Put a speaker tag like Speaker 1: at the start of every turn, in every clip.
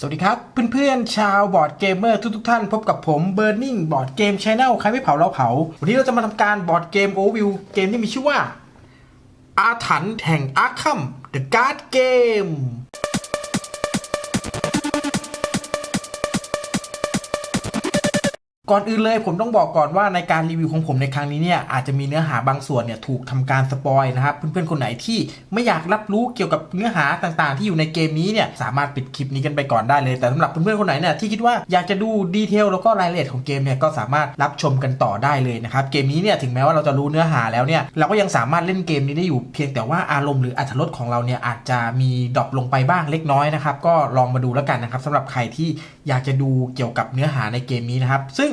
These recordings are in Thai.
Speaker 1: สวัสดีครับ เพื่อนๆ ชาวบอร์ดเกมเมอร์ทุกๆ ท่าน พบกับผม Burning Board Game Channel ใครไม่เผาเราเผา วันนี้เราจะมาทำการบอร์ดเกมโอวิวเกมที่มีชื่อว่า อาถรรพ์แห่งอาร์คัมเดอะการ์ดเกม ก่อนอื่นเลยผมต้องบอกก่อนว่าในการรีวิวของผมในครั้งนี้เนี่ยอาจจะมีเนื้อหาบางส่วนเนี่ยถูกทำการสปอยนะครับเพื่อนๆคนไหนที่ไม่อยากรับรู้เกี่ยวกับเนื้อหาต่างๆ ที่อยู่ในเกมนี้เนี่ยสามารถปิดคลิปนี้กันไปก่อนได้เลยแต่สำหรับเพื่อนๆคนไหนเนี่ยที่คิดว่าอยากจะดูดีเทลแล้วก็รายละเอียดของเกมเนี่ยก็สามารถรับชมกันต่อได้เลยนะครับเกมนี้เนี่ยถึงแม้ว่าเราจะรู้เนื้อหาแล้วเนี่ยเราก็ยังสามารถเล่นเกมนี้ได้อยู่เพียงแต่ว่าอารมณ์หรืออรรถรสของเราเนี่ยอาจจะมีดรอปลงไปบ้างเล็กน้อยนะครับก็ลองมาดูแล้วกันนะครับสำหรับใครที่อยากจะดูเกี่ยวกับเนื้อหาในเกมนี้นะครับซึ่ง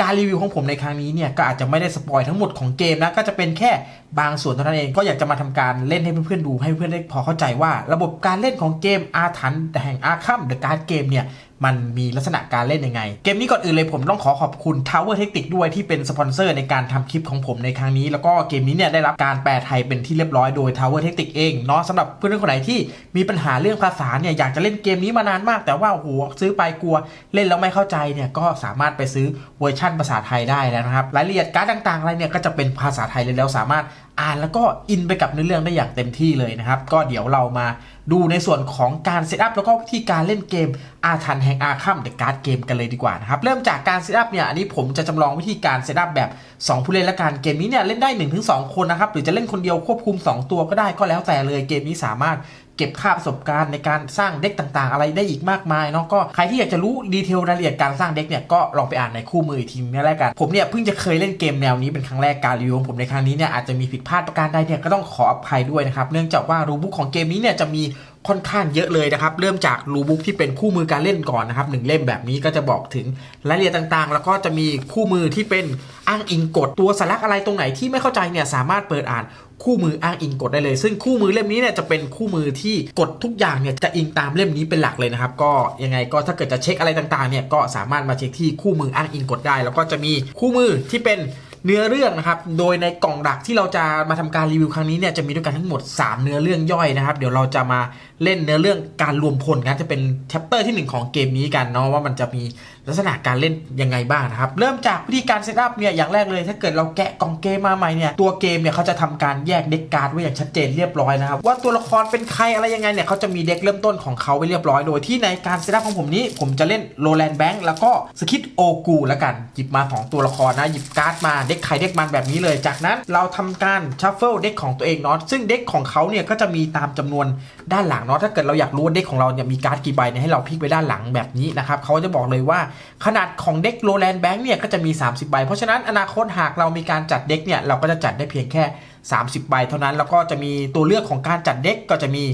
Speaker 1: การรีวิวของผมในครั้งนี้เนี่ยก็อาจจะไม่ได้สปอยทั้งหมดของเกมนะก็จะเป็นแค่บางส่วนเท่านั้นเองก็อยากจะมาทำการเล่นให้เพื่อนๆดูให้เพื่อนๆได้พอเข้าใจว่า ระบบการเล่นของเกมอาถรรพ์แห่งอาคัมเดอะการ์ดเกมเนี่ยมันมีลักษณะการเล่นยังไง เกมนี้ก่อนอื่นเลยผมต้องขอขอบคุณ Tower Tactics ด้วยที่เป็นสปอนเซอร์ในการทำคลิปของผมในครั้งนี้ แล้วก็เกมนี้เนี่ยได้รับการแปลไทยเป็นที่เรียบร้อยโดย Tower Tactics เองเนาะสำหรับเพื่อนๆคนไหนที่มีปัญหาเรื่องภาษาเนี่ยอยากจะเล่นเกมนี้มานานมาก แต่ว่าโอ้โหซื้อไปกลัวเล่นแล้วไม่เข้าใจเนี่ยก็สามารถไปซื้อเวอร์ชันภาษาไทยได้แล้วนะครับ รายละเอียดการ์ดต่างๆอะไรเนี่ยก็จะเป็นภาษาไทยเลยแล้วสามารถอ่านแล้วก็อินไปกับเนื้อเรื่องได้อย่างเต็มที่เลยนะครับ ก็เดี๋ยวเรามาดูในส่วนของการเซตอัพแล้วก็วิธีการเล่นเกมอาถรรพ์แห่งอาคัมเดอะการ์ดเกมกันเลยดีกว่านะครับ เริ่มจากการเซตอัพเนี่ยอันนี้ผมจะจำลองวิธีการเซตอัพแบบ 2 ผู้เล่นละกันเกมนี้เนี่ยเล่นได้ 1-2 คนนะครับหรือจะเล่นคนเดียวควบคุม 2 ตัวก็ได้ก็แล้วแต่เลยเกมนี้สามารถ เก็บค่าประสบการณ์ในการสร้างเด็กต่างๆ อะไรได้อีกมากมายเนาะก็ใครที่อยากจะรู้ดีเทลรายละเอียดการสร้างเด็กเนี่ยก็ลองไปอ่านในคู่มืออีกทีนึงแล้วกัน ผมเนี่ยเพิ่งจะเคยเล่นเกมแนวนี้เป็นครั้งแรกการรีวิวของผมในครั้งนี้เนี่ยอาจจะมีผิดพลาดประการใดเนี่ยก็ต้องขออภัยด้วยนะครับเนื่องจากว่ารูบุ๊กของเกมนี้เนี่ยจะมีค่อนข้างเยอะเลยนะครับ เริ่มจากรูบุ๊กที่เป็นคู่มือการเล่นก่อนนะครับหนึ่งเล่มแบบนี้ก็จะบอกถึงรายละเอียดต่างๆ แล้วก็จะมีคู่มือที่เป็นอ้างอิงกฎตัวสลักอะไรตรงไหนที่ไม่เข้าใจเนี่ยสามารถเปิดอ่าน คู่มืออ้างอิงกฎได้เลย ซึ่งคู่มือเล่มนี้เนี่ยจะเป็นคู่มือที่กฎทุกอย่างเนี่ยจะอิงตามเล่มนี้เป็นหลักเลยนะครับ ก็ยังไงก็ถ้าเกิดจะเช็คอะไรต่างๆเนี่ยก็สามารถมาเช็คที่คู่มืออ้างอิงกฎได้ แล้วก็จะมีคู่มือที่เป็น เนื้อเรื่องนะครับ โดยในกล่องดักที่เราจะมาทำการรีวิวครั้งนี้เนี่ยจะมีด้วยกันทั้งหมด 3 เนื้อเรื่องย่อยนะครับ เดี๋ยวเราจะมาเล่นเนื้อเรื่องการรวมพลกันจะเป็นแชปเตอร์ที่ 1 ของเกมนี้กันเนาะว่ามันจะมีลักษณะการเล่นยังไงบ้างนะครับ เริ่มจากวิธีการเซตอัพเนี่ยอย่างแรกเลย ถ้าเกิดเราแกะกล่องเกมมาใหม่เนี่ยตัวเกมเนี่ยเขาจะทำการแยกเด็กการ์ดไว้อย่างชัดเจนเรียบร้อยนะครับว่าตัวละครเป็นใครอะไรยังไงเนี่ยเขาจะมีเด็กเริ่มต้นของเขาไว้เรียบร้อยโดยที่ในการเซตอัพของผมนี้ ผมจะเล่นโรแลนด์แบงค์แล้วก็สคิทโอกูแล้วกันหยิบมาสองตัวละครนะหยิบการ์ดมาเด็กใครเด็กมันแบบนี้เลย จากนั้นเราทำการชัฟเฟิลเด็กของตัวเองเนาะซึ่งเด็กของเขาเนี่ยก็จะมีตามจำนวนด้านหลังเนาะถ้าเกิดเราอยากรู้ว่าเด็กของเราเนี่ยมีการ์ดกี่ใบเนี่ยให้เราพลิกไปด้านหลังแบบนี้นะครับเขาจะบอกเลยว่าขนาดของเด็กโรแลนด์แบงค์เนี่ยก็จะมี 30 ใบ เพราะฉะนั้นอนาคตหากเรามีการจัดเด็กเนี่ยเราก็จะจัดได้เพียงแค่ 30 ใบ เท่านั้นแล้วก็จะมีตัวเลือกของการจัดเด็กก็จะมี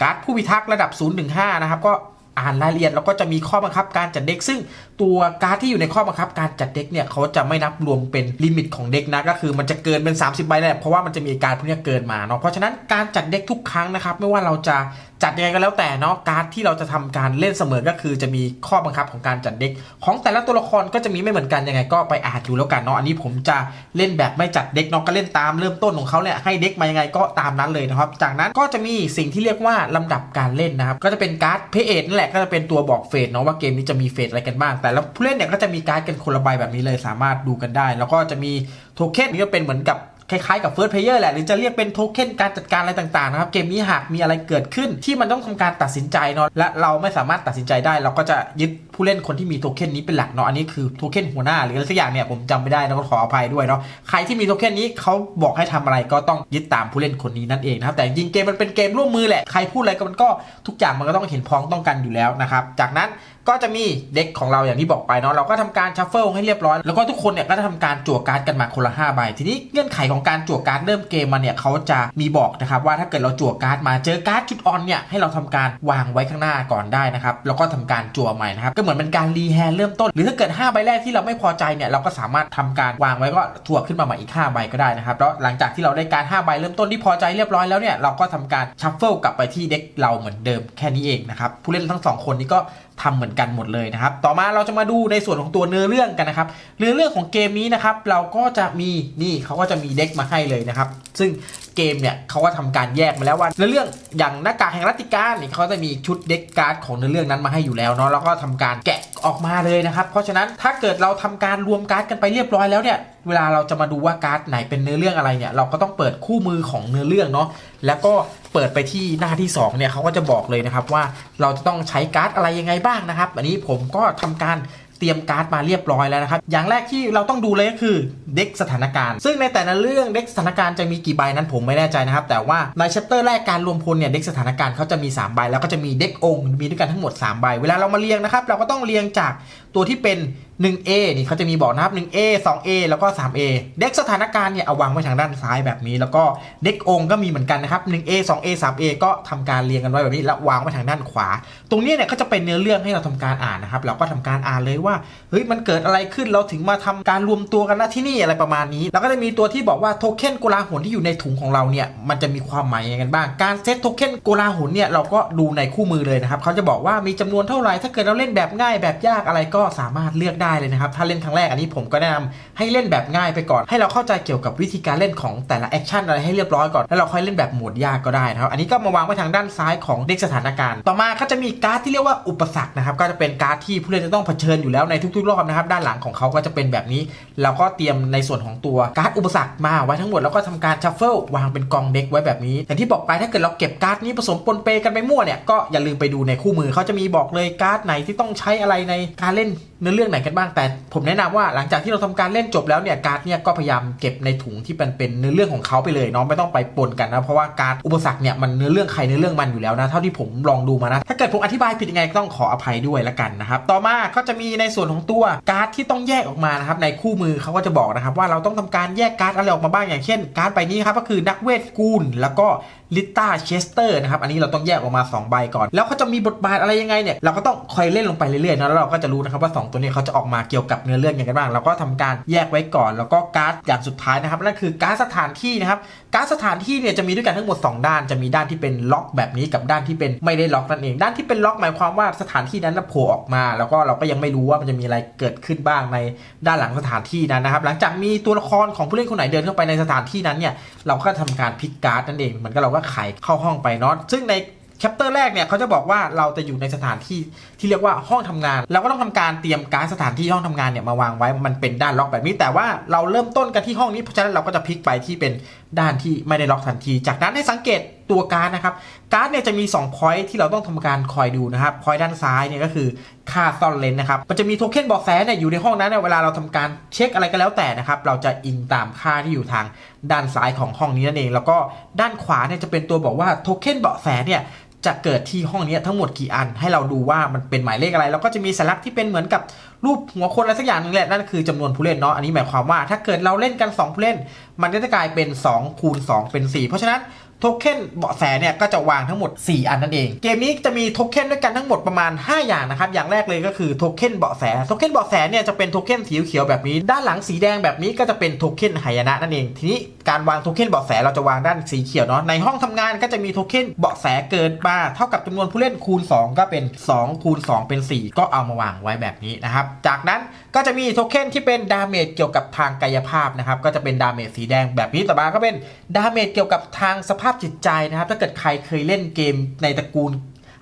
Speaker 1: การ์ดผู้พิทักษ์ระดับ0ถึง5นะครับก็ อ่านรายละเอียดแล้วก็จะมีข้อบังคับการจัดเด็ก ซึ่งตัวการ์ดที่อยู่ในข้อบังคับการจัดเด็กเนี่ยเขาจะไม่นับรวมเป็นลิมิตของเด็กนะก็คือมันจะเกินเป็น 30 ใบแหละเพราะว่ามันจะมีการพวกนี้เกินมาเนาะเพราะฉะนั้นการจัดเด็กทุกครั้งนะครับไม่ว่าเราจะ จัดยังไงก็แล้วแต่เนาะการ์ดที่เราจะทำการเล่นเสมอก็คือจะมีข้อบังคับของการจัดเด็ก ของแต่ละตัวละครก็จะมีไม่เหมือนกันยังไงก็ไปอ่านดูแล้วกันเนาะอันนี้ผมจะเล่นแบบไม่จัดเด็กเนาะก็เล่นตามเริ่มต้นของเขาเนี่ยให้เด็กมายังไงก็ตามนั้นเลยนะครับ จากนั้นก็จะมีสิ่งที่เรียกว่าลำดับการเล่นนะครับก็จะเป็นการ์ดเพเอทนั่นแหละก็จะเป็นตัวบอกเฟสเนาะว่าเกมนี้จะมีเฟสอะไรกันบ้าง แต่ละผู้เล่นเนี่ยก็จะมีการ์ดกันคนละใบแบบนี้เลยสามารถดูกันได้ แล้วก็จะมีโทเค็นนี่ก็เป็นเหมือนกับ คล้ายๆกับ First Player แหละ หรือจะเรียกเป็นโทเค็นการจัดการอะไรต่างๆนะครับเกมนี้หากมีอะไรเกิดขึ้นที่มันต้องทำการตัดสินใจเนาะและเราไม่สามารถตัดสินใจได้ เราก็จะยึดผู้เล่นคนที่มีโทเค็นนี้เป็นหลักเนาะอันนี้คือโทเค็นหัวหน้าหรืออะไรสักอย่างเนี่ยผมจำไม่ได้นะก็ขออภัยด้วยเนาะใครที่มีโทเค็นนี้เขาบอกให้ทำอะไรก็ต้องยึดตามผู้เล่นคนนี้นั่นเองนะครับแต่จริงเกมมันเป็นเกมร่วมมือแหละใครพูดอะไรก็มันก็ทุกอย่างมันก็ต้องเห็นพ้องต้องกันอยู่แล้วนะครับจากนั้น ก็จะมีเด็กของเราอย่างที่บอกไปเนาะเราก็ทำการชัฟเฟิลให้เรียบร้อย แล้วก็ทุกคนเนี่ยก็จะทำการจั่วการ์ดกันมาคนละ5ใบทีนี้เงื่อนไขของการจั่วการ์ดเริ่มเกมมาเนี่ยเขาจะมีบอกนะครับว่าถ้าเกิดเราจั่วการ์ดมาเจอการ์ดจุดออนเนี่ยให้เราทำการวางไว้ข้างหน้าก่อนได้นะครับแล้วก็ทำการจั่วใหม่นะครับก็เหมือนเป็นการรีแฮนด์เริ่มต้น หรือถ้าเกิด5ใบแรกที่เราไม่พอใจเนี่ยเราก็สามารถทำการวางไว้ก็จั่วขึ้นมาใหม่อีก5ใบก็ได้นะครับแล้วหลังจากที่เราได้การ5ใบเริ่มต้นที่พอใจเรียบร้อยแล้วเนี่ยเราก็ทำการชัฟเฟิลกลับไปที่เด็กเราเหมือนเดิมแค่นี้เองนะครับผู้เล่นทั้งสองคนนี้ก็ ทำเหมือนกันหมดเลยนะครับ ต่อมาเราจะมาดูในส่วนของตัวเนื้อเรื่องกันนะครับ เนื้อเรื่องของเกมนี้นะครับ เราก็จะมีนี่เขาก็จะมีเด็กมาให้เลยนะครับ ซึ่งเกมเนี่ยเขาก็ทำการแยกมาแล้วว่าเนื้อเรื่องอย่างหน้ากากแห่งรัตติการนี่เขาจะมีชุดเด็กการ์ดของเนื้อเรื่องนั้นมาให้อยู่แล้วเนาะแล้วก็ทำการแกะออกมาเลยนะครับ เพราะฉะนั้นถ้าเกิดเราทำการรวมการ์ดกันไปเรียบร้อยแล้วเนี่ยเวลาเราจะมาดูว่าการ์ดไหนเป็นเนื้อเรื่องอะไรเนี่ยเราก็ต้องเปิดคู่มือของเนื้อเรื่องเนาะแล้วก็ เปิดไปที่หน้าที่สองเนี่ยเขาก็จะบอกเลยนะครับว่าเราจะต้องใช้การ์ดอะไรยังไงบ้างนะครับ อันนี้ผมก็ทำการเตรียมการ์ดมาเรียบร้อยแล้วนะครับ อย่างแรกที่เราต้องดูเลยก็คือเด็กสถานการณ์ ซึ่งในแต่ละเรื่องเด็กสถานการณ์จะมีกี่ใบนั้นผมไม่แน่ใจนะครับ แต่ว่าในชัปเตอร์แรกการรวมพลเนี่ยเด็กสถานการณ์เขาจะมี 3 ใบ แล้วก็จะมีเด็กองค์มีด้วยกันทั้งหมด 3 ใบ เวลาเรามาเรียงนะครับ เราก็ต้องเรียงจากตัวที่เป็น 1A นี่เขาจะมีบอกนะครับ 1A 2A แล้วก็ 3A เด็กสถานการณ์เนี่ยเอาวางไว้ทางด้านซ้ายแบบนี้ แล้วก็เด็กองค์ก็มีเหมือนกันนะครับ 1A 2A 3A ก็ทำการเรียงกันไว้แบบนี้แล้ววางไว้ทางด้านขวา ตรงนี้เนี่ยก็จะเป็นเนื้อเรื่องให้เราทำการอ่านนะครับ เราก็ทำการอ่านเลยว่าเฮ้ยมันเกิดอะไรขึ้นเราถึงมาทำการรวมตัวกันณที่นี่อะไรประมาณนี้ แล้วก็จะมีตัวที่บอกว่าโทเค็นโกลาหลที่อยู่ในถุงของเราเนี่ยมันจะมีความหมายยังไงกันบ้างการเซตโทเค็นโกลาหลเนี่ยเราก็ดูในคู่มือเลยนะครับเขาจะบอกว่ามีจำนวนเท่าไหร่ถ้าเกิดเราเล่นแบบง่ายแบบยากอะไรก็สามารถเลือกได้ได้เลยนะครับ ถ้าเล่นครั้งแรกอันนี้ผมก็แนะนำให้เล่นแบบง่ายไปก่อน ให้เราเข้าใจเกี่ยวกับวิธีการเล่นของแต่ละแอคชั่นอะไรให้เรียบร้อยก่อน แล้วเราค่อยเล่นแบบโหมดยากก็ได้นะครับอันนี้ก็มาวางไว้ทางด้านซ้ายของเด็กสถานการณ์ ต่อมาก็จะมีการ์ดที่เรียกว่าอุปสรรคนะครับก็จะเป็นการ์ดที่ผู้เล่นจะต้องเผชิญอยู่แล้วในทุกๆรอบนะครับด้านหลังของเขาก็จะเป็นแบบนี้ เราก็เตรียมในส่วนของตัวการ์ดอุปสรรคมาไว้ทั้งหมดแล้วก็ทำการชัฟเฟิลวางเป็นกองเด็กไว้แบบนี้อย่างที่บอกไปถ้าเกิดเราเก็บการ์ดนี้ผสมปนเปกันไปมั่วเนี่ยก็อย่าลืมไปดูในคู่มือเขาจะมีบอกเลยการ์ดไหนที่ต้องใช้อะไรในการเล่นเนื้อเรื่องไหนกันบ้างแต่ผมแนะนำว่าหลังจากที่เราทำการเล่นจบแล้วเนี่ยการ์ดเนี่ยก็พยายามเก็บในถุงที่เป็นเป็นเนื้อเรื่องของเขาไปเลยเนาะไม่ต้องไปปนกันนะเพราะว่าการ์ดอุปสรรคเนี่ยมันเนื้อเรื่องใครเนื้อเรื่องมันอยู่แล้วนะเท่าที่ผมลองดูมานะถ้าเกิดผมอธิบายผิดยังไงต้องขออภัยด้วยละกันนะครับต่อมาก็จะมีในส่วนของตัวการ์ดที่ต้องแยกออกมานะครับในคู่มือเขาก็จะบอกนะครับว่าเราต้องทำการแยกการ์ดอะไรออกมาบ้างอย่างเช่น การ์ดใบนี้ครับก็คือนักเวทกูลแล้วก็ลิต้าเชสเตอร์นะครับอันนี้เราต้องแยกออกมา 2 ใบก่อน แล้วเขาจะมีบทบาทอะไรยังไงเนี่ยเราก็ต้องคอยเล่นลงไปเรื่อยๆนะแล้วเราก็จะรู้นะครับว่า 2 ตัวนี้เขาจะออกมาเกี่ยวกับเนื้อเรื่องอยังไงบ้างเราก็ทำการแยกไว้ก่อน แล้วก็การ์ดอย่างสุดท้ายนะครับนั่นคือการ์ดสถานที่นะครับการ์ดสถานที่เนี่ยจะมีด้วยกันทั้งหมด 2 ด้าน จะมีด้านที่เป็นล็อกแบบนี้กับด้านที่เป็นไม่ได้ล็อกนั่นเอง ด้านที่เป็นล็อกหมายความว่าสถานที่นั้นโผล่ออกมา แล้วก็เราก็ยังไม่รู้ว่ามันจะมีอะไรเกิดขึ้นบ้างในด้านหลังสถานที่นั้นนะครับ หลังจากมีตัวละครของผู้เล่นคนไหนเดินเข้าไปในสถานที่นั้นเนี่ยเราก็ทำการพลิกการ์ดนั่นเองเหมือนกับเราก็ไขเข้าห้องไปเนาะซึ่งใน แชปเตอร์แรกเนี่ยเขาจะบอกว่าเราจะอยู่ในสถานที่ที่เรียกว่าห้องทำงาน เราก็ต้องทำการเตรียมการสถานที่ห้องทำงานเนี่ยมาวางไว้มันเป็นด้านล็อกแบบนี้ แต่ว่าเราเริ่มต้นกันที่ห้องนี้เพราะฉะนั้นเราก็จะพลิกไปที่เป็นด้านที่ไม่ได้ล็อกทันที จากนั้นให้สังเกตตัวการ์ดนะครับ การ์ดเนี่ยจะมี2 point ที่เราต้องทำการคอยดูนะครับ point ด้านซ้ายเนี่ยก็คือค่าซ่อนเลนนะครับ มันจะมีโทเค็นบอกแสเนี่ยอยู่ในห้องนั้นเนี่ยเวลาเราทำการเช็คอะไรก็แล้วแต่นะครับ เราจะอิงตามค่าที่อยู่ทางด้านซ้ายของห้องนี้นั่นเอง แล้วก็ด้านขวาเนี่ยจะเป็นตัวบอกว่าโทเค็นเบาะแสเนี่ย จะเกิดที่ห้องนี้ทั้งหมดกี่อันให้เราดูว่ามันเป็นหมายเลขอะไร แล้วก็จะมีสัญลักษณ์ที่เป็นเหมือนกับรูปหัวคนอะไรสักอย่างหนึ่งแหละนั่นคือจำนวนผู้เล่นเนาะอันนี้หมายความว่าถ้าเกิดเราเล่นกัน 2 ผู้เล่น มันก็จะกลายเป็น2คูณ2เป็น 4 เพราะฉะนั้น โทเค็นเบาะแสเนี่ยก็จะวางทั้งหมด 4 อันนั่นเอง เกมนี้จะมีโทเค็นด้วยกันทั้งหมดประมาณ 5 อย่างนะครับ อย่างแรกเลยก็คือโทเค็นเบาะแสโทเค็นเบาะแสเนี่ยจะเป็นโทเค็นสีเขียวแบบนี้ ด้านหลังสีแดงแบบนี้ก็จะเป็นโทเค็นหายนะนั่นเอง ทีนี้การวางโทเค็นเบาะแสเราจะวางด้านสีเขียวเนาะ ในห้องทำงานก็จะมีโทเค็นเบาะแสเกินมาเท่ากับจำนวนผู้เล่นคูณ 2 ก็เป็น 2 คูณ 2 เป็น 4 ก็เอามาวางไว้แบบนี้นะครับ จากนั้นก็จะมีโทเค็นที่เป็นดาเมจเกี่ยวกับทางกายภาพนะครับ ก็จะเป็นดาเมจสีแดงแบบนี้ต่อมาก็เป็นดาเมจเกี่ยวกับทางสภาพาพจิตใจนะครับ ถ้าเกิดใครเคยเล่นเกมในตระกูล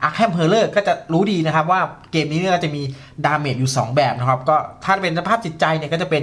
Speaker 1: อาร์แคมเฮอร์เลอร์ก็จะรู้ดีนะครับว่าเกมนี้เนี่ยก็จะมีดาเมจอยู่ 2 แบบนะครับ ก็ถ้าเป็นสภาพจิตใจเนี่ยก็จะเป็น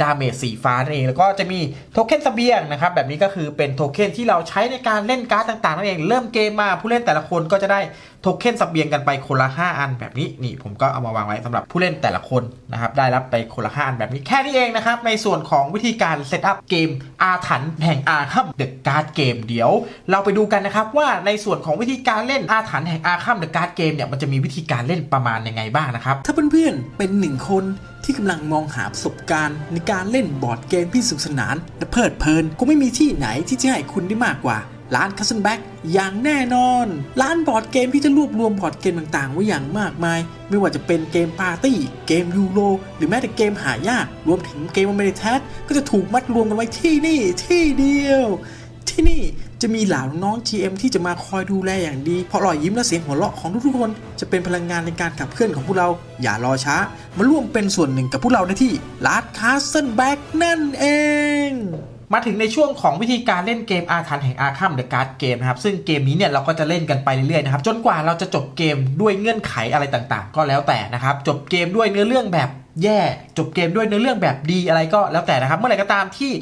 Speaker 1: ดาเมจสีฟ้านั่นเองแล้วก็จะมีโทเค็นสเบียงนะครับแบบนี้ก็คือเป็นโทเค็นที่เราใช้ในการเล่นการ์ดต่างๆนั่นเอง เริ่มเกมมาผู้เล่นแต่ละคนก็จะได้โทเค็นสเบียงกันไปคนละ 5 อันแบบนี้นี่ผมก็เอามาวางไว้สำหรับผู้เล่นแต่ละคนนะครับได้รับไปคนละ5อันแบบนี้แค่นี้เองนะครับในส่วนของวิธีการเซตอัพเกมอาถรรพ์แห่งอาคัมเดอะการ์ดเกมเดี๋ยว เราไปดูกันนะครับว่าในส่วนของวิธีการเล่นอาถรรพ์แห่งอาคัมเดอะการ์ดเกมเนี่ยมันจะมีวิธีการเล่นประมาณยังไงบ้างนะครับ
Speaker 2: ถ้าเพื่อนๆเป็นหนึ่งคน ที่กำลังมองหาประสบการณ์ ในการเล่นบอร์ดเกมที่สนุกสนานและเพลิดเพลินก็ไม่มีที่ไหนที่จะให้คุณได้มากกว่าร้านคัสเซนแบ็กอย่างแน่นอน ร้านบอร์ดเกมที่จะรวบรวมบอร์ดเกมต่างๆ ไว้อย่างมากมาย ไม่ว่าจะเป็นเกมปาร์ตี้ เกมยูโรหรือแม้แต่เกมหายากรวมถึงเกมอเมริแทสก็จะถูกมัดรวมกันไว้ที่นี่ที่เดียว ที่นี่ จะมีเหล่าน้อง GM ที่จะมาคอยดูแลอย่างดี เพราะรอยยิ้มและเสียงหัวเราะของทุกๆคน จะเป็นพลังงานในการขับเคลื่อนของพวกเรา อย่ารอช้า มาร่วมเป็นส่วนหนึ่งกับพวกเราได้ที่ลาดคาสเซิลแบ็กนั่นเอง
Speaker 1: มาถึงในช่วงของวิธีการเล่นเกมอาถรรพ์แห่งอาคัมเดอะการ์ดเกมนะครับ ซึ่งเกมนี้เนี่ยเราก็จะเล่นกันไปเรื่อยๆนะครับ จนกว่าเราจะจบเกมด้วยเงื่อนไขอะไรต่างๆ ก็แล้วแต่นะครับ จบเกมด้วยเนื้อเรื่องแบบแย่จบเกมด้วยเนื้อเรื่องแบบดีอะไรก็แล้วแต่นะครับ เมื่อไหร่ก็ตามที่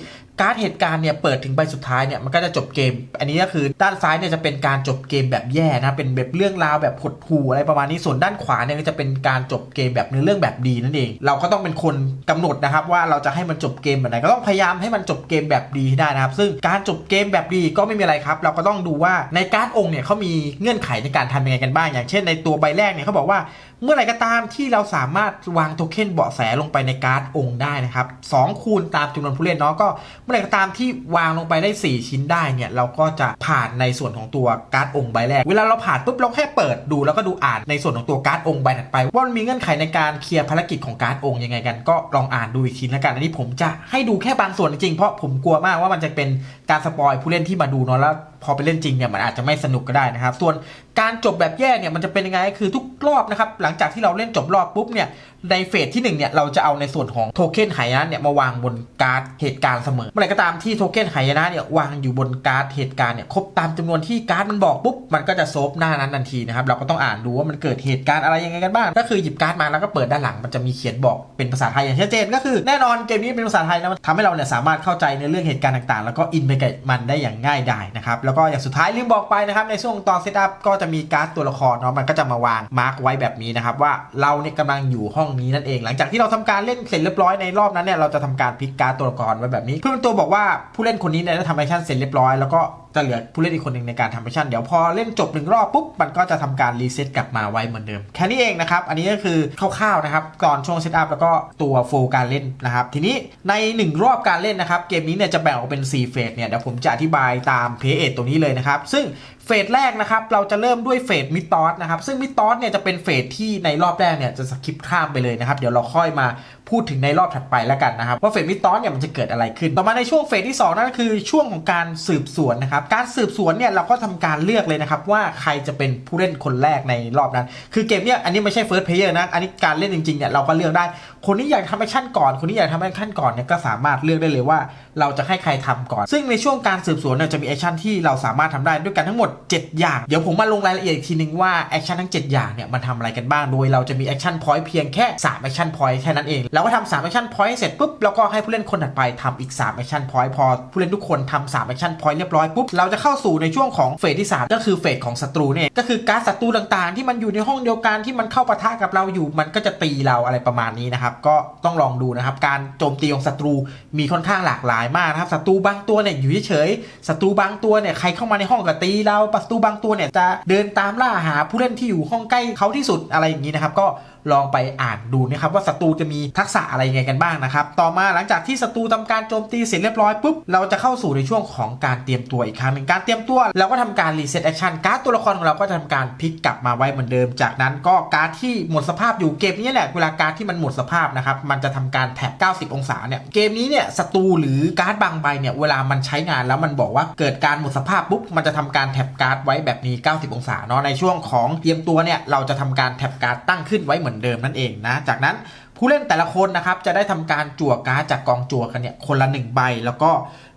Speaker 1: การ์ดเหตุการณ์เนี่ยเปิดถึงใบสุดท้ายเนี่ยมันก็จะจบเกม อันนี้ก็คือด้านซ้ายเนี่ยจะเป็นการจบเกมแบบแย่นะเป็นแบบเรื่องราวแบบหดหู่อะไรประมาณนี้ส่วนด้านขวาเนี่ยก็จะเป็นการจบเกมแบบเนื้อเรื่องแบบดีนั่นเอง เราก็ต้องเป็นคนกำหนดนะครับว่าเราจะให้มันจบเกมแบบไหนก็ต้องพยายามให้มันจบเกมแบบดีได้นะครับ ซึ่งการจบเกมแบบดีก็ไม่มีอะไรครับ เราก็ต้องดูว่าในการ์ดองค์เนี่ยเขามีเงื่อนไขในการทำยังไงกันบ้าง อย่างเช่น ในตัวใบแรกเนี่ยเขาบอกว่า เมื่อไหร่ก็ตามที่เราสามารถวางโทเค็นเบาะแสลงไปในการ์ดองค์ได้นะครับ2คูณตามจำนวนผู้เล่นเนาะก็เมื่อไหร่ก็ตามที่วางลงไปได้ 4 ชิ้นได้เนี่ยเราก็จะผ่านในส่วนของตัวการ์ดองค์ใบแรก เวลาเราผ่านปุ๊บเราแค่เปิดดูแล้วก็ดูอ่านในส่วนของตัวการ์ดองค์ใบถัดไป ว่ามันมีเงื่อนไขในการเคลียร์ภารกิจของการ์ดองค์ยังไงกัน ก็ลองอ่านดูอีกทีแล้วกันอันนี้ผมจะให้ดูแค่บางส่วนจริงเพราะผมกลัวมากว่ามันจะเป็นการสปอยผู้เล่นที่มาดูเนาะแล้ว พอไปเล่นจริงเนี่ยมันอาจจะไม่สนุกก็ได้นะครับ ส่วนการจบแบบแย่เนี่ยมันจะเป็นยังไงคือทุกรอบนะครับหลังจากที่เราเล่นจบรอบปุ๊บเนี่ยในเฟสที่1เนี่ยเราจะเอาในส่วนของโทเค็นหายนะเนี่ยมาวางบนการ์ดเหตุการณ์เสมอเมื่อไหร่ก็ตามที่โทเค็นหายนะเนี่ยวางอยู่บนการ์ดเหตุการณ์เนี่ยครบตามจำนวนที่การ์ดมันบอกปุ๊บมันก็จะโซฟหน้านั้นทันทีนะครับเราก็ต้องอ่านดูว่ามันเกิดเหตุการณ์อะไรยังไงกันบ้างก็คือหยิบการ์ดมาแล้วก็เปิดด้านหลังมันจะมีเขียนบอกเป็นภาษาไทยอย่างชัดเจนก็คือแน่นอนเกมนี้เป็นภาษาไทยนะมันทำให้เราเนี่ยสามารถเข้าใจในเรื่องเหตุการณ์ต่างๆ แล้วก็อินไปกับมันได้อย่างง่ายดายนะครับแล้วก็อย่างสุดท้ายลืมบอกไปนะครับในช่วงตอนเซตอัพก็จะมีการ์ดตัวละครเนาะมันก็จะมาวางมาร์กไว้แบบนี้นะครับว่าเราเนี่ยกำลังอยู่ห้องนี้นั่นเอง หลังจากที่เราทำการเล่นเสร็จเรียบร้อยในรอบนั้นเนี่ยเราจะทำการพลิกการตัวละครไว้แบบนี้ เพื่อนตัวบอกว่าผู้เล่นคนนี้เนี่ยได้ทำแอคชั่นเสร็จเรียบร้อยแล้วก็จะเหลือผู้เล่นอีกคนหนึ่งในการทำแอคชั่นเดี๋ยวพอเล่นจบหนึ่งรอบปุ๊บมันก็จะทำการรีเซ็ตกลับมาไว้เหมือนเดิม แค่นี้เองนะครับ อันนี้ก็คือคร่าวๆนะครับก่อนช่วงเซตอัพแล้วก็ตัวโฟลการเล่นนะครับ ทีนี้ในหนึ่งรอบการเล่นนะครับ เกมนี้เนี่ยจะแบ่งออกเป็น 4 เฟสเนี่ยเดี๋ยวผมจะอธิบายตามเพจเอตตัวนี้เลยนะครับ ซึ่งเฟสแรกนะครับเราจะเริ่มด้วยเฟสมิดตอสนะครับซึ่งมิดตอสเนี่ยจะเป็นเฟสที่ในรอบแรกเนี่ยจะสคิปข้ามไปเลยนะครับเดี๋ยวเราค่อยมาพูดถึงในรอบถัดไปแล้วกันนะครับว่าเฟสมิตอสเนี่ยมันจะเกิดอะไรขึ้น ต่อมาในช่วงเฟสที่2นั่นก็คือช่วงของการสืบสวนนะครับการสืบสวนเนี่ยเราก็ทำการเลือกเลยนะครับว่าใครจะเป็นผู้เล่นคนแรกในรอบนั้น คือเกมเนี่ยอันนี้ไม่ใช่เฟิร์สเพลเยอร์นะอันนี้การเล่นจริงๆเนี่ยเราก็เลือกได้ คนนี้อยากทำแอคชั่นก่อน คนนี้อยากทำแอคชั่นก่อนเนี่ยก็สามารถเลือกได้เลยว่า เราจะให้ใครทำก่อน ซึ่งในช่วงการสืบสวนเนี่ยจะมีแอคชั่นที่เราสามารถทำได้ด้วยกันทั้งหมด 7 อย่าง เดี๋ยวผมมาลงรายละเอียดอีกทีนึงว่าแอคชั่นทั้ง 7 อย่างเนี่ยมันทำอะไรกันบ้าง โดยเราจะมีแอคชั่นพอยต์เพียงแค่3แอคชั่นพอยต์แค่นั้นเอง เราก็ทำ3แอคชั่นพอยต์เสร็จปุ๊บเราก็ให้ผู้เล่นคนถัดไปทำอีก3แอคชั่นพอยต์พอผู้เล่นทุกคนทำ3แอคชั่นพอยต์เรียบร้อยปุ๊บเราจะเข้าสู่ในช่วงของเฟสที่ 3 ก็คือเฟสของศัตรูเนี่ยก็คือการศัตรูต่างๆ ที่มันอยู่ในห้องเดียวกันที่มันเข้าปะทะกับเราอยู่มันก็จะตีเราอะไรประมาณนี้นะครับก็ต้องลองดูนะครับ การโจมตีของศัตรูมีค่อนข้างหลากหลายมากนะครับศัตรูบางตัวเนี่ยอยู่เฉยๆศัตรูบางตัวเนี่ยใครเข้ามาในห้องก็ตีเราศัตรูบางตัวเนี่ยจะเดินตามล่าหาผู้เล่นที่อยู่ห้องใกล้เขาที่สุดอะไรอย่างนี้นะครับก็ลองไปอ่านดูนะครับว่าศัตรูจะมีทักษะอะไรยังไงกันบ้างนะครับ ต่อมาหลังจากที่ศัตรูทำการโจมตีเสร็จเรียบร้อยปุ๊บเราจะเข้าสู่ในช่วงของการเตรียมตัวอีกครั้งหนึ่งการเตรียมตัวเราก็ทำการรีเซ็ตแอคชั่นการ์ดตัวละครของเราก็จะทำการพลิกกลับมาไว้เหมือนเดิม จากนั้นก็การ์ดที่หมดสภาพอยู่เกมนี้แหละเวลาการ์ดที่มันหมดสภาพนะครับมันจะทำการแท็บ90 องศาเนี่ยเกมนี้เนี่ยศัตรูหรือการ์ดบางใบเนี่ยเวลามันใช้งานแล้วมันบอกว่าเกิดการหมดสภาพปุ๊บมันจะทำการแท็บการ์ดไว้แบบนี้ 90 องศาเนาะในช่วงของเตรียมตัวเนี่ยเราจะทำการแท็บการ์ดตั้งขึ้นไว้เหมือนเดิมนั่นเองนะ จากนั้นผู้เล่นแต่ละคนนะครับจะได้ทำการจั่วการ์ดจากกองจั่วกันเนี่ยคนละ1ใบแล้วก็